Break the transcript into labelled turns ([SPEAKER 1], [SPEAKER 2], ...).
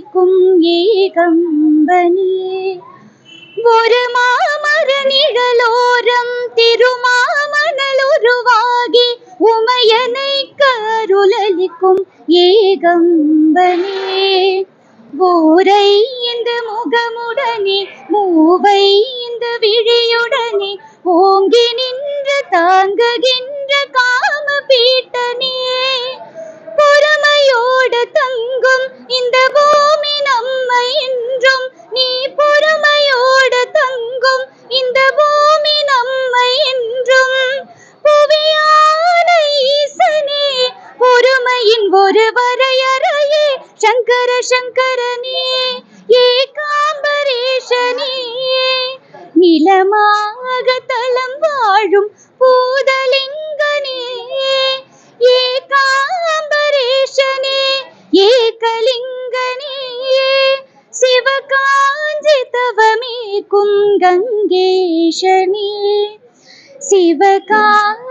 [SPEAKER 1] சுழலிக்கும் ஏகம்பனே. ஒரு மாமர நிழலோரம் திருமாமணல் உருவாகி உமையனை கருளலிக்கும் ஏகம்பனே. ஓரை இந்த முகமுடனே மூவை இந்த விழியுடனே ஓங்கி நின்று தாங்குகின்ற காம பீட்டனே பொறுமையோடு தங்கும் இந்த பூமி ஒரு வரையறையே சங்கர சங்கரனே ஏகாம்பரேஷனே நிலமாக தளம் வாழும் பூதலிங்கனே ஏகாம்பரேஷனே ஏகலிங்கனே. சிவகாஞ்சி தவமே குங்கங்கேஷனே. சிவகாஞ்சி